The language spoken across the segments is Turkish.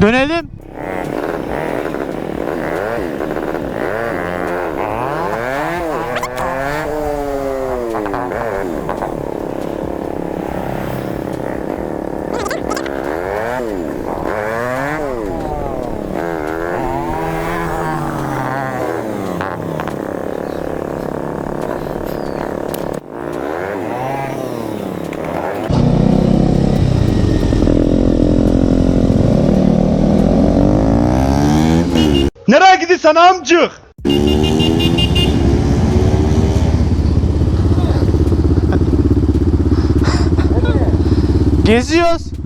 Dönelim. Gidiyorsun amcık? Geziyoruz.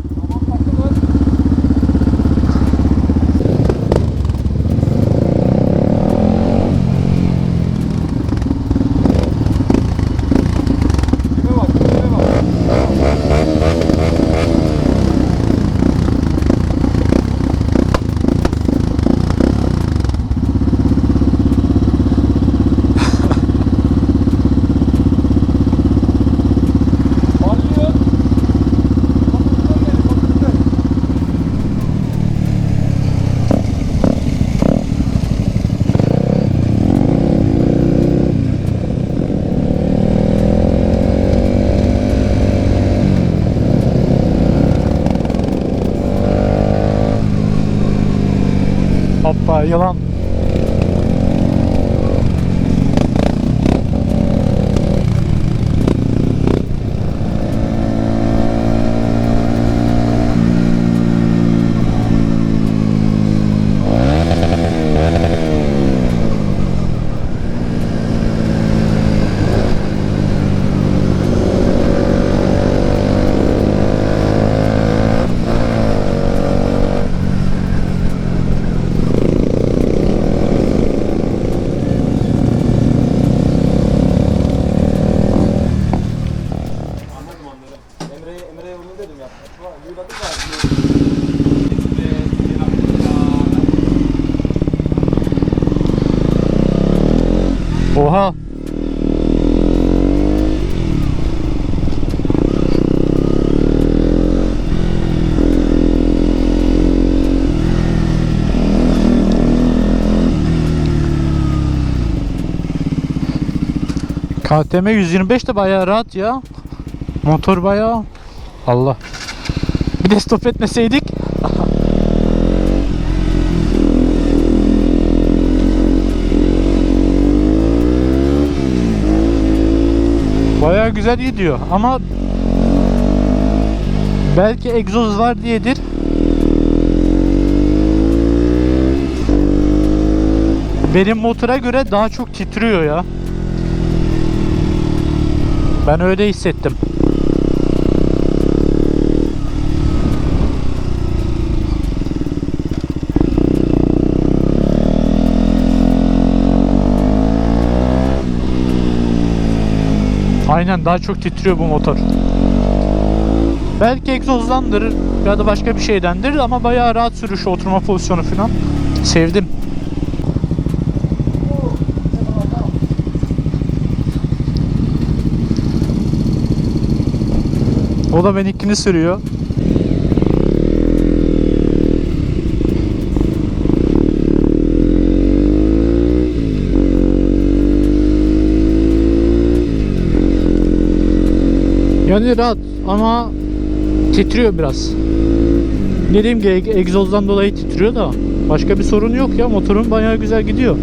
Hoppa yılan. Oha. KTM 125 de bayağı rahat ya. Motor bayağı. Allah. Bir de stop etmeseydik. Bayağı güzel gidiyor ama belki egzoz var diyedir. Benim motora göre daha çok titriyor ya. Ben öyle hissettim. Aynen daha çok titriyor bu motor. Belki egzozdandır ya da başka bir şeydendir ama bayağı rahat sürüş, oturma pozisyonu falan. Sevdim. O da benimkini sürüyor. Yani rahat ama titriyor biraz. Dediğim gibi eg- egzozdan dolayı titriyor da başka bir sorun yok ya motorun bayağı güzel gidiyor.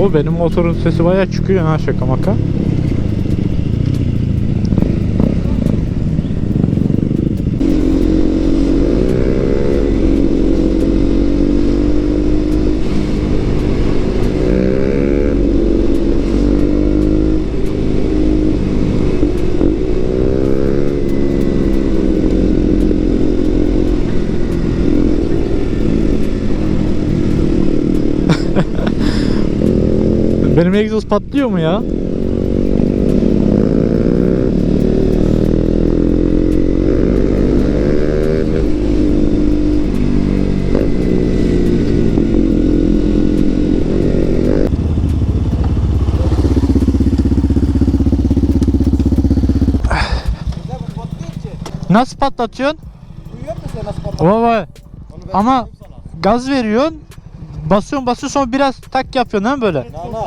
O benim motorun sesi bayağı çıkıyor ha şaka maka. Benim egzoz patlıyor mu ya? Nasıl patlatıyorsun? Duyuyor musun nasıl patlıyor? Vay vay. Ama gaz veriyorsun. Basıyorsun basıyorsun sonra biraz tak yapıyorsun ha böyle. Na na.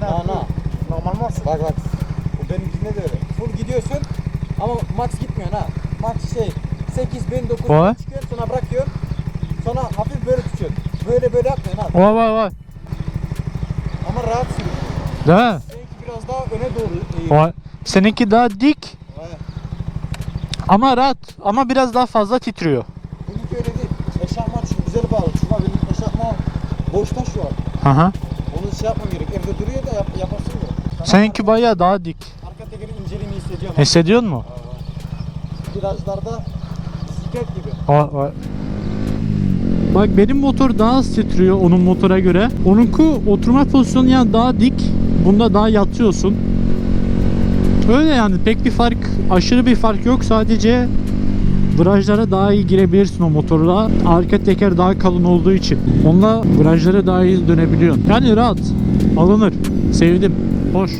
Na na. Normalement, Bak bak. Bu benimkinde de öyle. Full gidiyorsun ama max gitmiyor ha. Max şey 8000 9000 Vay. çıkıyorsun sonra bırakıyorsun. Sonra hafif böyle tutuyorsun. Böyle böyle yapmıyorsun ha. Vay vay vay. Ama rahat sürüyor. Değil mi? Seninki biraz daha öne doğru eğiyor. Vay. Seninki daha dik Vay. ama rahat ama biraz daha fazla titriyor. Bununki öyle değil. Şu güzel bağlı. Şuna benim eşofman boşta şu an. Aha. Onu şey yapmam gerek. Evde duruyor da yap, yaparsın da. Sana Seninki bayağı daha dik. Arka tekerin inceliğini hissediyorum. Hissediyor musun? Virajlarda bisiklet gibi. Vay vay. Bak benim motor daha az titriyor onun motora göre. Onunki oturma pozisyonu yani daha dik. Bunda daha yatıyorsun. Öyle yani pek bir fark, aşırı bir fark yok. Sadece virajlara daha iyi girebilirsin o motorla. Arka teker daha kalın olduğu için. Onunla virajlara daha iyi dönebiliyorsun. Yani rahat. Alınır. Sevdim. Hoş.